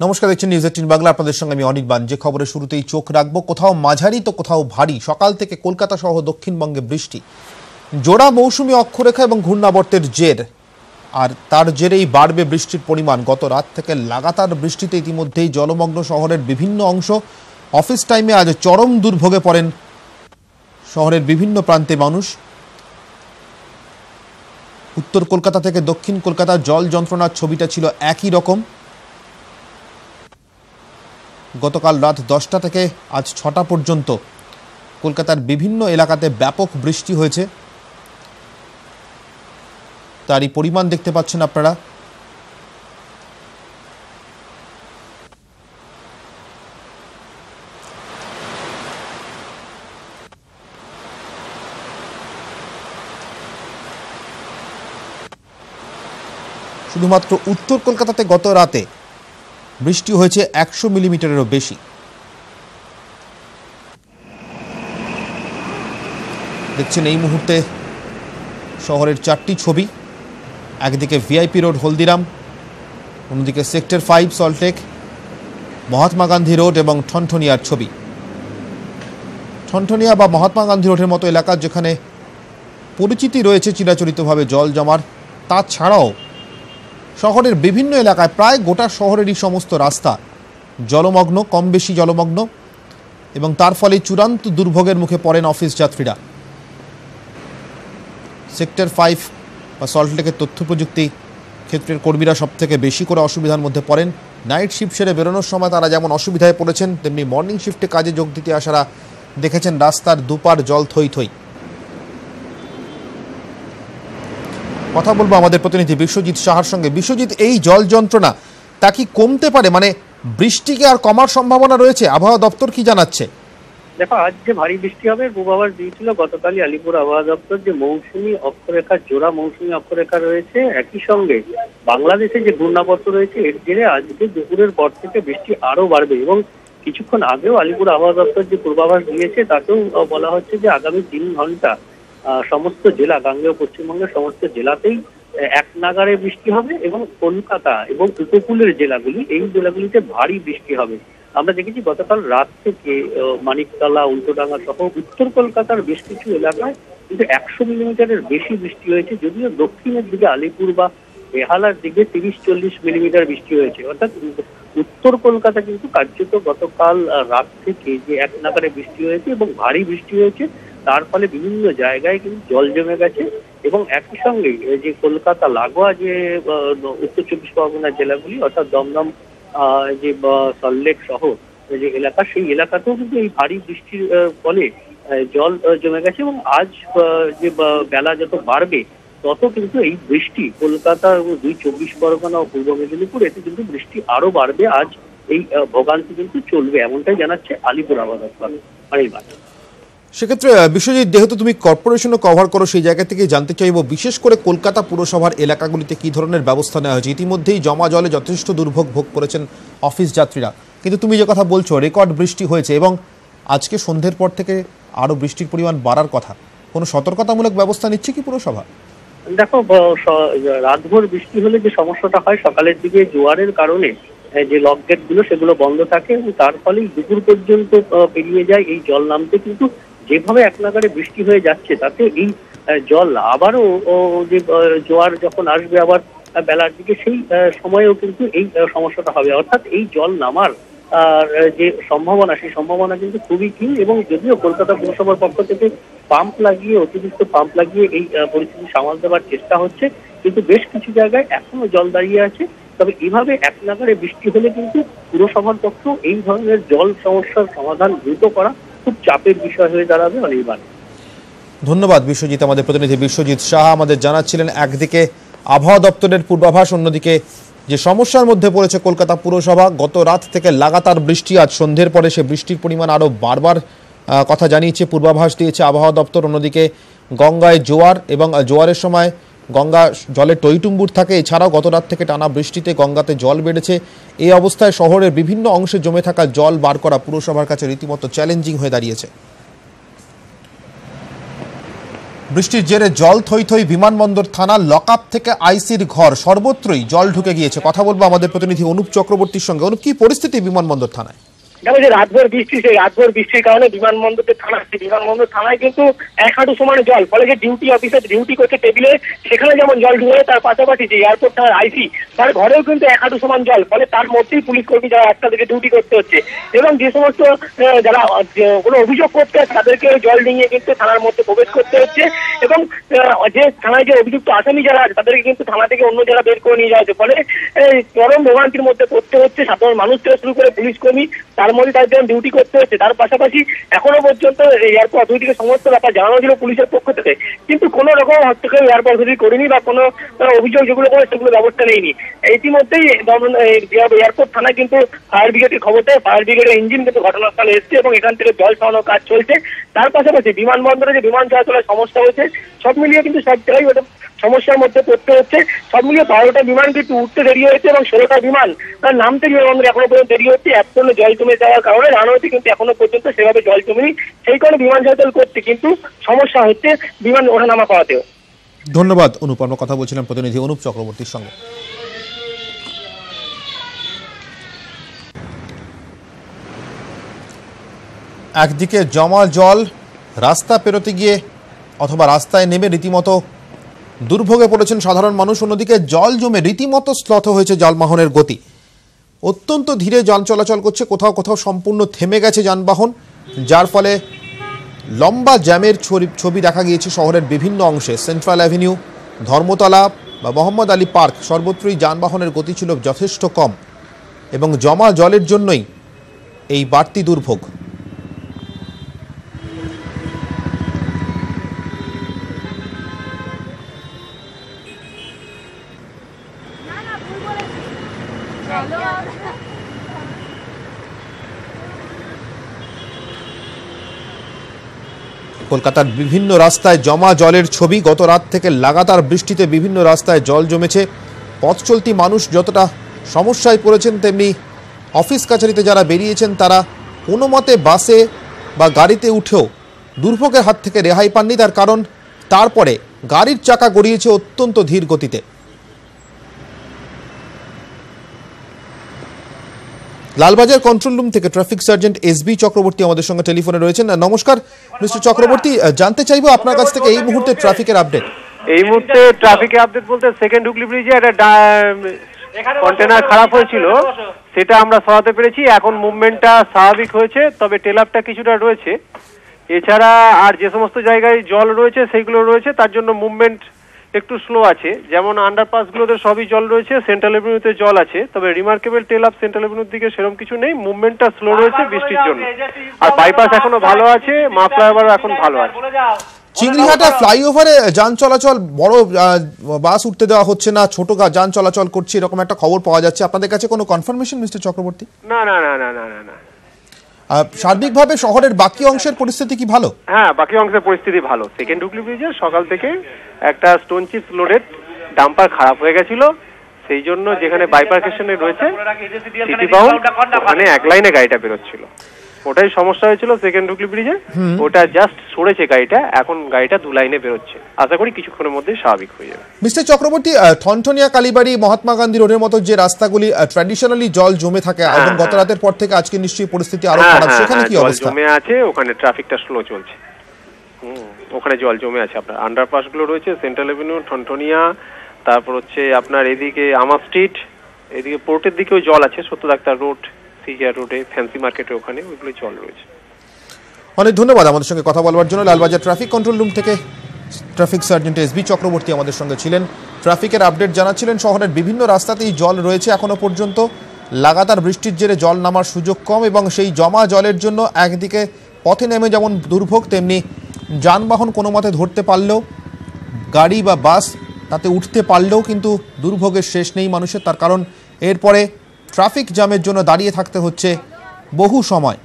নমস্কার, দেখছেন news eighteen Bangla. আপনাদের সঙ্গে আমি অনির্বাণ যে খবরের শুরুতেই চোখ রাখব, কোথাও মাঝারি তো কোথাও ভারী। সকাল থেকে কলকাতা সহ দক্ষিণবঙ্গে বৃষ্টি। জোড়া মৌসুমি অক্ষরেখা এবং ঘূর্ণাবর্তের জের। আর তার জেরেই বাড়বে বৃষ্টির পরিমাণ। গত রাত থেকে লাগাতার বৃষ্টিতে ইতিমধ্যেই জলমগ্ন শহরের বিভিন্ন অংশ অফিস টাইমে আজ চরম দুর্ভোগে পড়েন শহরের বিভিন্ন প্রান্তে মানুষ। উত্তর কলকাতা থেকে দক্ষিণ কলকাতা জল যন্ত্রণার ছবিটা ছিল একই রকম। গতকাল রাত দশটা থেকে আজ ছটা পর্যন্ত কলকাতার বিভিন্ন এলাকাতে ব্যাপক বৃষ্টি হয়েছে। তারই পরিমাণ দেখতে পাচ্ছেন আপনারা। শুধুমাত্র উত্তর কলকাতাতে গত রাতে বৃষ্টি হয়েছে একশো মিলিমিটারেরও বেশি। দেখছেন এই মুহূর্তে শহরের চারটি ছবি, একদিকে ভিআইপি রোড হলদিরাম, অন্যদিকে sector five Salt Lake Mahatma Gandhi road এবং ঠনঠনিয়ার ছবি। ঠনঠনিয়া বা মহাত্মা গান্ধী রোডের মতো এলাকা যেখানে পরিচিতি রয়েছে চিরাচরিতভাবে জল জমার, তাছাড়াও শহরের বিভিন্ন এলাকায় প্রায় গোটা শহরেরই সমস্ত রাস্তা জলমগ্ন, কম বেশি জলমগ্ন এবং তার ফলে চূড়ান্ত দুর্ভোগের মুখে পড়েন অফিস যাত্রীরা। সেক্টর ফাইভ বা সল্টলেকের তথ্য প্রযুক্তি ক্ষেত্রের কর্মীরা সব থেকে বেশি করে অসুবিধার মধ্যে পড়েন। নাইট শিফট সেরে বেরোনোর সময় তারা যেমন অসুবিধায় পড়েছেন, তেমনি মর্নিং শিফটে কাজে যোগ দিতে আসারা দেখেছেন রাস্তার দুপার জল থই থই। কথা বলব আমাদের প্রতিনিধি বিশ্বজিৎ সাহার সঙ্গে। বিশ্বজিৎ, এই জল যন্ত্রণা, তা কি কমতে পারে? মানে বৃষ্টিকে আর কমার সম্ভাবনা রয়েছে? আবহাওয়া দপ্তর কি জানাচ্ছে? দেখো, আজ যে ভারী বৃষ্টি হবে পূর্বাভাস দিয়েছিল গতকালই আলিপুর আবহাওয়া দপ্তর যে মৌসুমী অক্ষরেখা, জোড়া মৌসুমী অক্ষরেখা রয়েছে। একই সঙ্গে বাংলাদেশে যে ঘূর্ণাবর্ত রয়েছে, এর জেরে আজকে দুপুরের পর থেকে বৃষ্টি আরও বাড়বে এবং কিছুক্ষণ আগেও আলিপুর আবহাওয়া দপ্তর যে পূর্বাভাস দিয়েছে তাতেও বলা হচ্ছে যে আগামী তিন ঘণ্টা সমস্ত জেলা, গাঙ্গেয় পশ্চিমবঙ্গের সমস্ত জেলাতেই এক নাগারে বৃষ্টি হবে এবং কলকাতা এবং উপকূলের জেলাগুলি, এই জেলাগুলিতে ভারী বৃষ্টি হবে। আমরা দেখেছি গতকাল রাত থেকে মানিকতলা, উল্টোডাঙ্গা সহ উত্তর কলকাতার বেশ কিছু এলাকায় কিন্তু একশো মিলিমিটারের বেশি বৃষ্টি হয়েছে, যদিও দক্ষিণের দিকে আলিপুর বা বেহালার দিকে তিরিশ চল্লিশ মিলিমিটার বৃষ্টি হয়েছে। অর্থাৎ উত্তর কলকাতা কিন্তু কার্যত গতকাল রাত থেকে যে এক নাগারে বৃষ্টি হয়েছে এবং ভারী বৃষ্টি হয়েছে তার ফলে বিভিন্ন জায়গায় কিন্তু জল জমে গেছে এবং একই সঙ্গে যে কলকাতা লাগোয়া যে উত্তর চব্বিশ পরগনা জেলাগুলি, অর্থাৎ দমদম যে সল্টলেক শহর যে এলাকা, সেই এলাকাতেও কিন্তু এই ভারী বৃষ্টির ফলে জল জমে গেছে এবং আজ যে বেলা যত বাড়বে, তত কিন্তু এই বৃষ্টি কলকাতা এবং দুই চব্বিশ পরগনা ও পূর্ব মেদিনীপুর, এতে কিন্তু বৃষ্টি আরও বাড়বে। আজ এই ভোগান্তি কিন্তু চলবে, এমনটাই জানাচ্ছে আলিপুর দপ্তর। অনির্বাণ সেক্ষেত্রে বিশ্বজিৎ, যেহেতু তুমি কর্পোরেশনও কভার করো, সেই জায়গা থেকে জানতে চাইব, বিশেষ করে কলকাতা পুরসভার এলাকাগুলিতে কি ধরনের ব্যবস্থা নেওয়া হয়েছে? ইতিমধ্যেই জমা জলে যথেষ্ট দুর্ভোগ ভোগ করেছেন অফিস যাত্রীরা। কিন্তু তুমি যে কথা বলছো রেকর্ড বৃষ্টি হয়েছে এবং আজকে সন্ধ্যের পর থেকে আরও বৃষ্টির পরিমাণ বাড়ার কথা। কোনো সতর্কতামূলক ব্যবস্থা নিচ্ছে কি পুরসভা? দেখো রাতভর বৃষ্টি হলে যে সমস্যাটা হয়, সকালের দিকে জোয়ারের কারণে যে লক গেটগুলো, সেগুলো বন্ধ থাকে এবং তার ফলে দুপুর পর্যন্ত পেরিয়ে যায়। এই জল নামতে কিন্তু যেভাবে এক নাগারে বৃষ্টি হয়ে যাচ্ছে, তাতে এই জল আবারও যে জোয়ার যখন আসবে আবার বেলার দিকে সেই সময়েও কিন্তু এই সমস্যাটা হবে। অর্থাৎ এই জল নামার যে সম্ভাবনা, সেই সম্ভাবনা কিন্তু খুবই ক্ষীণ এবং যদিও কলকাতা পুরসভার পক্ষ থেকে পাম্প লাগিয়ে, অতিরিক্ত পাম্প লাগিয়ে এই পরিস্থিতি সামাল দেওয়ার চেষ্টা হচ্ছে, কিন্তু বেশ কিছু জায়গায় এখনও জল দাঁড়িয়ে আছে। তবে এভাবে এক নাগারে বৃষ্টি হলে কিন্তু পুরসভার পক্ষ এই ধরনের জল সমস্যার সমাধান দ্রুত করা খুব চাপের বিষয় হয়ে দাঁড়াবে অনির্বাণ। ধন্যবাদ বিশ্বজিৎ, আমাদের প্রতিনিধি বিশ্বজিৎ সাহা। আমাদের জানাচ্ছিলেন, একদিকে আবহাওয়া দপ্তরের পূর্বাভাস, অন্যদিকে যে সমস্যার মধ্যে পড়েছে কলকাতা পুরসভা, গত রাত থেকে লাগাতার বৃষ্টি, আজ সন্ধ্যের পরে সে বৃষ্টির পরিমাণ আরও বারবার কথা জানিয়েছে, পূর্বাভাস দিয়েছে আবহাওয়া দপ্তর। অন্যদিকে গঙ্গায় জোয়ার এবং জোয়ারের সময় গঙ্গা জলে টইটুম্বুর থাকে। এছাড়াও গত রাত থেকে টানা বৃষ্টিতে গঙ্গাতে জল বেড়েছে। এই অবস্থায় শহরের বিভিন্ন অংশে জমে থাকা জল বার করা পুরসভার কাছে রীতিমতো চ্যালেঞ্জিং হয়ে দাঁড়িয়েছে। বৃষ্টির জেরে জল থই থই বিমানবন্দর থানা লকআপ থেকে আইসির ঘর। সর্বত্রই জল ঢুকে গিয়েছে। কথা বলব আমাদের প্রতিনিধি অনুপ চক্রবর্তীর সঙ্গে। অনুপ, কি পরিস্থিতি বিমানবন্দর থানায়? দেখো যে রাতভর বৃষ্টি, সেই রাতভর বৃষ্টির কারণে বিমানবন্দরের থানা, সেই বিমানবন্দর থানায় কিন্তু এক হাঁটু সমান জল। ফলে যে ডিউটি অফিসার ডিউটি করছে টেবিলে সেখানে যেমন জল ঢুকে তার পাশাপাশি যে এয়ারপোর্ট আইসি তার ঘরেও কিন্তু এক হাঁটু সমান জল। ফলে তার মধ্যেই পুলিশ কর্মী যারা একটা থেকে ডিউটি করতে হচ্ছে। এবং যে সমস্ত যারা কোনো অভিযোগ করতে আছে তাদেরকে জল নিয়ে কিন্তু থানার মধ্যে প্রবেশ করতে হচ্ছে। এবং যে থানায় যে অভিযুক্ত আসামি যারা আছে, তাদেরকে কিন্তু থানা থেকে অন্য জায়গা বের করে নিয়ে যাওয়া হচ্ছে ফলে চরম ভোগান্তির মধ্যে পড়তে হচ্ছে। সাধারণ মানুষ থেকে শুরু করে পুলিশ কর্মী মধ্যে তার যেমন ডিউটি করতে হচ্ছে। তার পাশাপাশি এখনও পর্যন্ত এয়ারপোর্ট অথরিটিকে সমস্ত ব্যাপার জানানো ছিল পুলিশের পক্ষ থেকে। কিন্তু কোনো রকম হস্তক্ষেপ এয়ারপোর্ট অথরিটি করেনি বা কোনো অভিযোগ যেগুলো করে সেগুলো ব্যবস্থা নেয়নি। ইতিমধ্যেই এয়ারপোর্ট থানায় কিন্তু ফায়ার ব্রিগেডের খবর দেয়। ফায়ার ব্রিগেডের ইঞ্জিন কিন্তু ঘটনাস্থলে এসছে এবং এখান থেকে জল ছড়ানোর কাজ চলছে। তার পাশাপাশি বিমানবন্দরে যে বিমান চলাচলের সমস্যা হয়েছে, সব মিলিয়ে কিন্তু সব জায়গায় ওটা সমস্যার মধ্যে পড়তে হচ্ছে। সব মিলিয়ে বারোটা বিমান কিন্তু উঠতে দেরি হয়েছে এবং ষোলোটা বিমান তার নামতে বিমানবন্দরে এখনও পর্যন্ত দেরি হচ্ছে। এক টনে জল জমে যাওয়ার কারণে রানওয়েতে কিন্তু এখনও পর্যন্ত সেভাবে জল জমেনি সেই কারণে বিমান চলাচল করতে কিন্তু সমস্যা হচ্ছে বিমান ওঠানামা করাতেও। ধন্যবাদ, অনুপ। আমরা কথা বলছিলাম প্রতিনিধি অনুপ চক্রবর্তীর সঙ্গে। একদিকে জমা জল, রাস্তা পেরোতে গিয়ে অথবা রাস্তায় নেমে রীতিমতো দুর্ভোগে পড়েছেন সাধারণ মানুষ, অন্যদিকে জল জমে রীতিমতো স্লথ হয়েছে যানবাহনের গতি। অত্যন্ত ধীরে যান চলাচল করছে, কোথাও কোথাও সম্পূর্ণ থেমে গেছে যানবাহন, যার ফলে লম্বা জ্যামের ছবি- ছবি দেখা গিয়েছে শহরের বিভিন্ন অংশে। সেন্ট্রাল অ্যাভিনিউ, ধর্মতলা বা মোহাম্মদ আলী পার্ক সর্বত্রই যানবাহনের গতি ছিল যথেষ্ট কম এবং জমা জলের জন্যই এই বাড়তি দুর্ভোগ। কলকাতার বিভিন্ন রাস্তায় জমা জলের ছবি। গত রাত থেকে লাগাতার বৃষ্টিতে বিভিন্ন রাস্তায় জল জমেছে। পথ চলতি মানুষ যতটা সমস্যায় পড়েছেন, তেমনি অফিস কাছারিতে যারা বেরিয়েছেন, তারা কোনো মতে বাসে বা গাড়িতে উঠেও দুর্ভোগের হাত থেকে রেহাই পাননি। তার কারণ, তারপরে গাড়ির চাকা গড়িয়েছে অত্যন্ত ধীর গতিতে। লালবাজার কন্ট্রোল রুম থেকে traffic sergeant S B Chakraborty আমাদের সঙ্গে টেলিফোনে রয়েছেন। নমস্কার মিস্টার চক্রবর্তী জানতে চাইব আপনার কাছ থেকে এই মুহূর্তে ট্রাফিকের আপডেট এই মুহূর্তে ট্রাফিকে আপডেট বলতে সেকেন্ড হুগলি ব্রিজে একটা কন্টেনার খারাপ হয়েছিল। সেটা আমরা সরাতে পেরেছি। এখন মুভমেন্টটা স্বাভাবিক হয়েছে তবে টেলাপটা কিছুটা রয়েছে। এছাড়া আর যে সমস্ত জায়গায় জল রয়েছে সেইগুলো রয়েছে। তার জন্য মুভমেন্ট একটু স্লো আছে। যেমন আন্ডারপাসগুলোতে সবই জল রয়েছে সেন্ট্রাল এভিনিউতে জল আছে তবে রিমার্কেবল টেল আপ সেন্ট্রাল এভিনিউর দিকে সেরকম কিছু নেই। মুভমেন্টটা স্লো রয়েছে বৃষ্টির জন্য। আর বাইপাস এখনও ভালো আছে মা ফ্লাইওভারও এখন ভালো আছে। চিংড়িহাটা ফ্লাইওভারে যান চলাচল বড় বাস উঠতে দেওয়া হচ্ছে না ছোট যান চলাচল করছে এরকম একটা খবর পাওয়া যাচ্ছে। আপনাদের কাছে কোনো কনফার্মেশন মিস্টার চক্রবর্তী না না না না না না না। সার্বিকভাবে শহরের বাকি অংশের পরিস্থিতি কি ভালো? হ্যাঁ বাকি অংশের পরিস্থিতি ভালো। সেকেন্ড হুগলি ব্রিজে সকাল থেকে একটা স্টোন চিপস লোডেড ডাম্পার খারাপ হয়ে গেছিল। সেই জন্য যেখানে বাইপার্কেশনে রয়েছে সিটি বাউন্ড ওখানে এক লাইনে গাড়িটা বেরোচ্ছিল। ওটাই সমস্যা হয়েছিল সেকেন্ড হুগলি ব্রিজে ওটা জাস্ট সরেছে গাড়িটা এখন গাড়িটা দু লাইনে বেরোচ্ছে। আশা করি কিছুক্ষণের মধ্যে স্বাভাবিক হয়ে যাবে। মিস্টার চক্রবর্তী ঠনঠনিয়া কালীবাড়ি মহাত্মা গান্ধী রোডের মতো যে রাস্তাগুলি ট্র্যাডিশনালি জল জমে থাকে এবং গত রাতের পর থেকে আজকে নিশ্চয়ই পরিস্থিতি আরও হ্যাঁ, খারাপ। হ্যাঁ, সেখানে হ্যাঁ, কি জল অবস্থা? জমে আছে ওখানে ট্রাফিকটা স্লো চলছে। ওখানে জল জমে আছে আপনার। আন্ডারপাসগুলো রয়েছে সেন্ট্রাল এভিনিউ ঠনঠনিয়া তারপর হচ্ছে আপনার এদিকে আমার স্ট্রিট এদিকে পোর্টের দিকেও জল আছে সত্য ডাক্তার রোড সিজিআর রোডে ফ্যান্সি মার্কেটের ওখানে ওইগুলো জল রয়েছে। অনেক ধন্যবাদ আমাদের সঙ্গে কথা বলবার জন্য। লালবাজার ট্রাফিক কন্ট্রোল রুম থেকে traffic sergeant S B Chakraborty আমাদের সঙ্গে ছিলেন। ট্রাফিকের আপডেট জানাচ্ছিলেন, শহরের বিভিন্ন রাস্তাতেই জল রয়েছে এখনও পর্যন্ত। লাগাতার বৃষ্টির জেরে জল নামার সুযোগ কম এবং সেই জমা জলের জন্য একদিকে পথে নেমে যেমন দুর্ভোগ, তেমনি যানবাহন কোনো মতে ধরতে পারলেও, গাড়ি বা বাস তাতে উঠতে পারলেও কিন্তু দুর্ভোগের শেষ নেই মানুষের। তার কারণ, এরপরে ট্রাফিক জ্যামের জন্য দাঁড়িয়ে থাকতে হচ্ছে বহু সময়।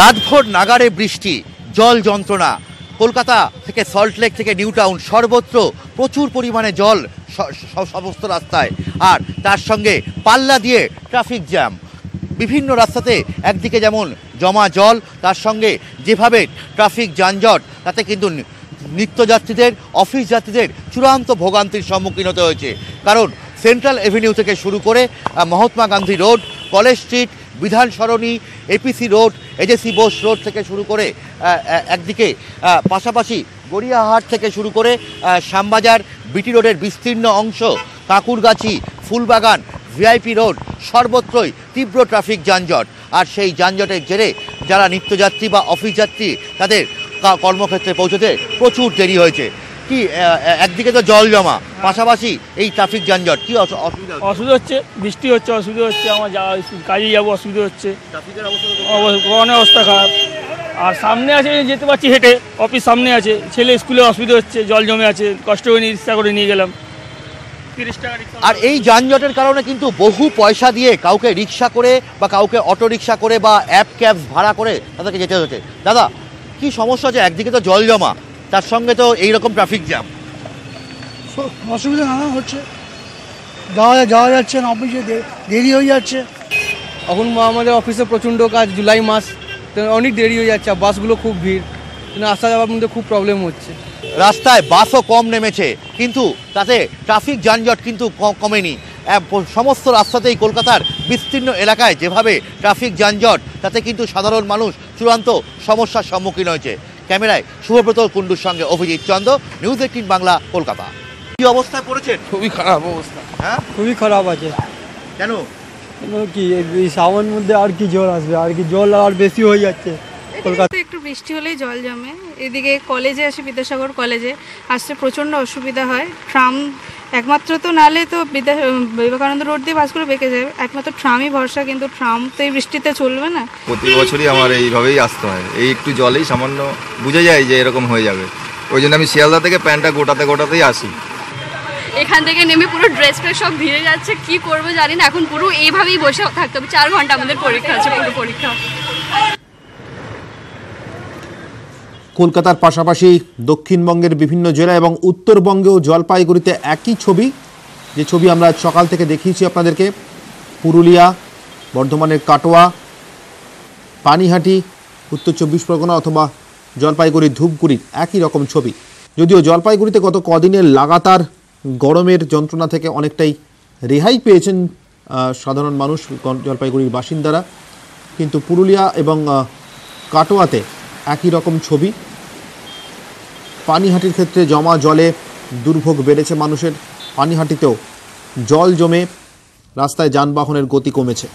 রাতভর নাগারে বৃষ্টি, জল যন্ত্রণা। কলকাতা থেকে সল্টলেক থেকে নিউ টাউন সর্বত্র প্রচুর পরিমাণে জল সমস্ত রাস্তায়। আর তার সঙ্গে পাল্লা দিয়ে ট্রাফিক জ্যাম। বিভিন্ন রাস্তাতে একদিকে যেমন জমা জল, তার সঙ্গে যেভাবে ট্রাফিক যানজট, তাতে কিন্তু নিত্যযাত্রীদের, অফিস যাত্রীদের চূড়ান্ত ভোগান্তির সম্মুখীন হতে হয়েছে। কারণ সেন্ট্রাল এভিনিউ থেকে শুরু করে Mahatma Gandhi road, college street, Bidhan Sarani, APC road, AJC Bose road থেকে শুরু করে একদিকে পাশাপাশি গড়িয়াহাট থেকে শুরু করে শ্যামবাজার, বিটি রোডের বিস্তীর্ণ অংশ, কাকুরগাছি, ফুলবাগান, ভিআইপি রোড, সর্বত্রই তীব্র ট্রাফিক যানজট। আর সেই যানজটের জেরে যারা নিত্যযাত্রী বা অফিস যাত্রী, তাদের কর্মক্ষেত্রে পৌঁছতে প্রচুর দেরি হয়েছে। কি একদিকে তো জল জমা পাশাপাশি এই ট্রাফিক যানজট কি অস- অসুবিধা হচ্ছে? অসুবিধা হচ্ছে বৃষ্টি হচ্ছে অসুবিধা হচ্ছে আমার যাওয়া কাজে যাব অসুবিধা হচ্ছে। অনেক অবস্থা খারাপ। আর সামনে আছে যেতে পারছি হেঁটে অফিস সামনে আছে ছেলে স্কুলে অসুবিধা হচ্ছে জল জমে আছে কষ্ট করে নিয়ে রিক্সা করে নিয়ে গেলাম আর এই যানজটের কারণে কিন্তু বহু পয়সা দিয়ে কাউকে রিক্সা করে বা কাউকে অটো রিক্সা করে বা অ্যাপ ক্যাব ভাড়া করে তাদেরকে যেতে হচ্ছে। দাদা কি সমস্যা হচ্ছে? একদিকে তো জল জমা তার সঙ্গে তো এইরকম ট্রাফিক জ্যাম অসুবিধা নানা হচ্ছে। যাওয়া যাওয়া যাচ্ছে না অফিসে দেরি হয়ে যাচ্ছে। এখন আমাদের অফিসে প্রচণ্ড কাজ জুলাই মাস। তো অনেক দেরি হয়ে যাচ্ছে বাসগুলো খুব ভিড়। কিন্তু আসা যাওয়ার মধ্যে খুব প্রবলেম হচ্ছে। রাস্তায় বাসও কম নেমেছে কিন্তু তাতে ট্রাফিক যানজট কিন্তু ক- কমেনি। সমস্ত রাস্তাতেই কলকাতার বিস্তীর্ণ এলাকায় যেভাবে ট্রাফিক যানজট তাতে কিন্তু সাধারণ মানুষ চূড়ান্ত সমস্যার সম্মুখীন হয়েছে। ক্যামেরায় শুভব্রত কুণ্ডুর সঙ্গে অভিজিৎ চন্দ্র নিউজ এইটিন বাংলা কলকাতা। কি অবস্থায় পড়েছেন? খুবই খারাপ অবস্থা। হ্যাঁ? খুবই খারাপ আছে। কেন? কি এই সাवन মধ্যে আর কি জল আসবে? আর কি জল আর বেশি হয়ে যাচ্ছে কলকাতা একটু বৃষ্টি হলেই জল জমে। এদিকে কলেজে আসে বিদ্যাসাগর কলেজে। আসতে প্রচণ্ড অসুবিধা হয়। ট্রাম একমাত্র তো নালে তো বিদ্যা বিবেকানন্দ রোড দিয়ে বাসগুলো বেঁকে যায়। একমাত্র ট্রামই ভরসা কিন্তু ট্রাম তো এই বৃষ্টিতে চলবে না। প্রতি বছরই আমার এইভাবেই আসতে হয়। এই একটু জলেই সামান্য বুঝে যায় যে এরকম হয়ে যাবে। ওই জন্য আমি শিয়ালদা থেকে প্যান্টটা গোটাতে গোটাতেই আসি। এখান থেকে নেমে পুরো ড্রেস ফ্রেস সব ভিড়ে যাচ্ছে। কি করব জানি না। এখন পুরো এইভাবেই বসে থাকতে হবে। চার ঘণ্টা আমাদের পরীক্ষা আছে পুরো পরীক্ষা। কলকাতার পাশাপাশি দক্ষিণবঙ্গের বিভিন্ন জেলা এবং উত্তরবঙ্গেও জলপাইগুড়িতে একই ছবি। যে ছবি আমরা সকাল থেকে দেখিয়েছি আপনাদেরকে। পুরুলিয়া, বর্ধমানের কাটোয়া, পানিহাটি, উত্তর চব্বিশ পরগনা অথবা জলপাইগুড়ি ধূপগুড়ির একই রকম ছবি। যদিও জলপাইগুড়িতে গত কদিনের লাগাতার গরমের যন্ত্রণা থেকে অনেকটাই রেহাই পেয়েছেন সাধারণ মানুষ, জলপাইগুড়ির বাসিন্দারা। কিন্তু পুরুলিয়া এবং কাটোয়াতে একই রকম ছবি। পানিহাটির ক্ষেত্রে জমা জলে দুর্ভোগ বেড়েছে মানুষের। পানিহাটিতেও জল জমে রাস্তায় যানবাহনের গতি কমেছে।